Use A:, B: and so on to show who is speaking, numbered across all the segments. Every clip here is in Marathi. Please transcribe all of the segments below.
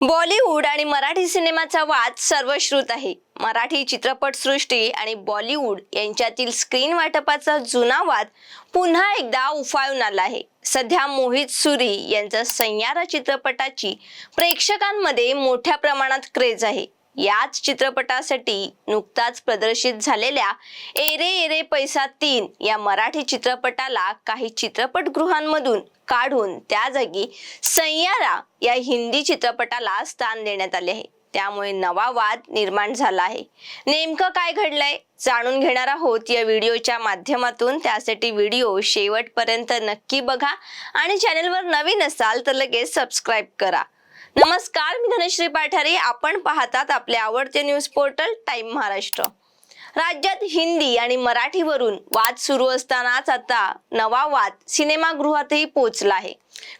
A: बॉलिवूड आणि मराठी सिनेमाचा वाद सर्वश्रुत आहे. मराठी चित्रपटसृष्टी आणि बॉलिवूड यांच्यातील स्क्रीन वाटपाचा जुना वाद पुन्हा एकदा उफाळून आला आहे. सध्या मोहित सुरी यांचा सय्यारा चित्रपटाची प्रेक्षकांमध्ये मोठ्या प्रमाणात क्रेज आहे. याच चित्रपटासाठी नुकताच प्रदर्शित झालेल्या एरे एरे पैसा तीन या मराठी चित्रपटाला काही चित्रपटगृहांमधून काढून त्या जागी सय्यारा या हिंदी चित्रपटाला स्थान देण्यात आले आहे. त्यामुळे नवा वाद निर्माण झाला आहे. नेमकं काय घडलंय जाणून घेणार आहोत या व्हिडिओच्या माध्यमातून. त्यासाठी व्हिडिओ शेवटपर्यंत नक्की बघा आणि चॅनलवर नवीन असाल तर लगेच सबस्क्राईब करा. नमस्कार मी धनश्री पाठारे. आपण पाहतात आपले आवडते न्यूज पोर्टल टाइम महाराष्ट्र. राज्यात हिंदी आणि मराठीवरून वाद सुरू असतानाच आता नवा वाद सिनेमागृहातही पोहोचला आहे.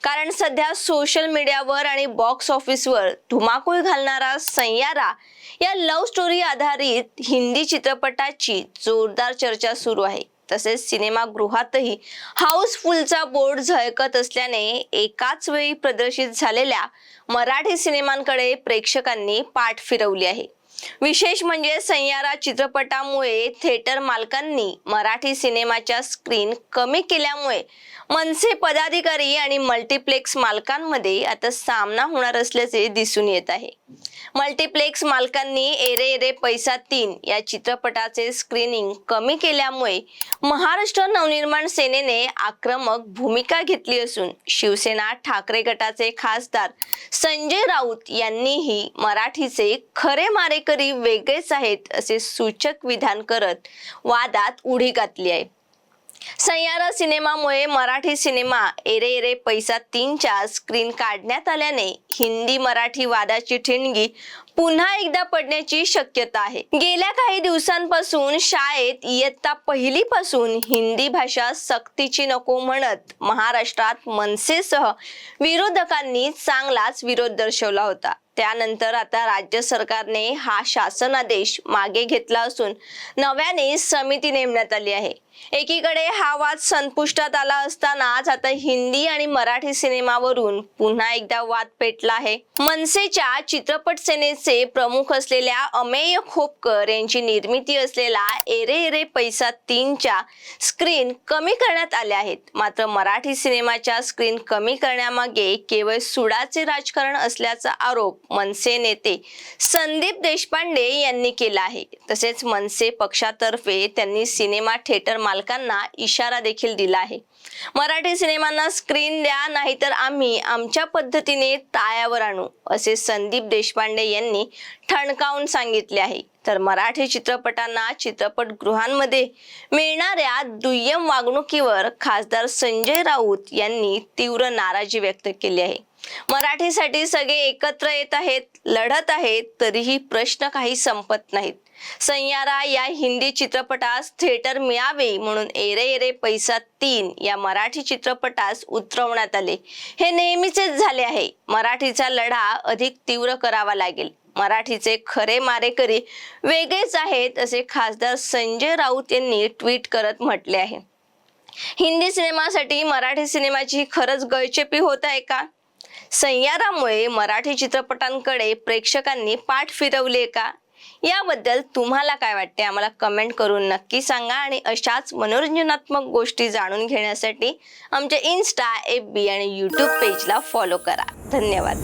A: कारण सध्या सोशल मीडियावर आणि बॉक्स ऑफिसवर धुमाकूळ घालणारा सय्यारा या लव्ह स्टोरी आधारित हिंदी चित्रपटाची जोरदार चर्चा सुरू आहे. तसेच सिनेमागृहातही हाऊसफुलचा बोर्ड झळकत असल्याने एकाच वेळी प्रदर्शित झालेल्या मराठी सिनेमांकडे प्रेक्षकांनी पाठ फिरवली आहे. विशेष म्हणजे सैयारा चित्रपटामुळे थिएटर मालकांनी मराठी सिनेमाच्या स्क्रीन कमी केल्यामुळे मनसे पदाधिकारी आणि मल्टिप्लेक्स मालकांमध्ये आता सामना होणार असल्याचे दिसून येत आहे. मल्टिप्लेक्स मालकांनी एरे एरे पैसा तीन या चित्रपटाचे स्क्रीनिंग कमी केल्यामुळे महाराष्ट्र नवनिर्माण सेनेने आक्रमक भूमिका घेतली असून शिवसेना ठाकरे गटाचे खासदार संजय राऊत यांनीही मराठीचे खरे शेतकरी वेगळेच आहेत असे सूचक विधान करत वादात उडी घातली आहे. सय्यारा सिनेमामुळे मराठी सिनेमा एरे एरे पैसा तीनच्या स्क्रीन काढण्यात आल्याने हिंदी मराठी वादाची ठिणगी पुन्हा एकदा पडण्याची शक्यता आहे. गेल्या काही दिवसांपासून शाळेत इयत्ता पहिलीपासून हिंदी भाषा सक्तीची नको म्हणत महाराष्ट्रात मनसेसह विरोधकांनी चांगलाच विरोध दर्शवला होता. त्यानंतर आता राज्य सरकारने हा शासन आदेश मागे घेतला असून नव्याने समिती नेमण्यात आली आहे. एकीकडे हा वाद संपुष्टात आला असतानाच आता हिंदी आणि मराठी सिनेमावरून पुन्हा एकदा वाद पेटला आहे. मनसेच्या चित्रपट सेनेचे प्रमुख असलेल्या अमेय खोपकर यांची निर्मिती असलेला एरे एरे पैसा तीनच्या स्क्रीन कमी करण्यात आल्या आहेत. मात्र मराठी सिनेमाच्या स्क्रीन कमी करण्यामागे केवळ सुडाचे राजकारण असल्याचा आरोप मनसे नेते संदीप देशपांडे यांनी केला आहे. तसेच मनसे पक्षातर्फे त्यांनी सिनेमा थिएटर मालकांना इशारा देखील दिला आहे. मराठी सिनेमांना स्क्रीन द्या नाहीतर आम्ही आमच्या पद्धतीने तायावर आणू असे संदीप देशपांडे यांनी ठणकावून सांगितले आहे. तर मराठी चित्रपटांना चित्रपटगृहांमध्ये मिळणाऱ्या दुय्यम वागणुकीवर खासदार संजय राऊत यांनी तीव्र नाराजी व्यक्त केली आहे. मराठीसाठी सगळे एकत्र येत आहेत लढत आहेत तरीही प्रश्न काही संपत नाहीत. सय्यारा या हिंदी चित्रपटास थिएटर मिळावे म्हणून एरे एरे पैसा तीन या मराठी चित्रपटास उतरवण्यात आले. हे नेहमीचेच झाले आहे. मराठीचा लढा अधिक तीव्र करावा लागेल. मराठीचे खरे मारेकरी वेगळेच आहेत असे खासदार संजय राऊत यांनी ट्विट करत म्हटले आहे. हिंदी सिनेमासाठी मराठी सिनेमाची खरंच गळचेपी होत आहे का? सय्यारामुळे मराठी चित्रपटांकडे प्रेक्षकांनी पाठ फिरवले का? याबद्दल तुम्हाला काय वाटते? आम्हाला कमेंट करून नक्की सांगा आणि अशाच मनोरंजनात्मक गोष्टी जाणून घेण्यासाठी आमच्या इन्स्टा एफ बी आणि यूट्यूब पेजला फॉलो करा. धन्यवाद.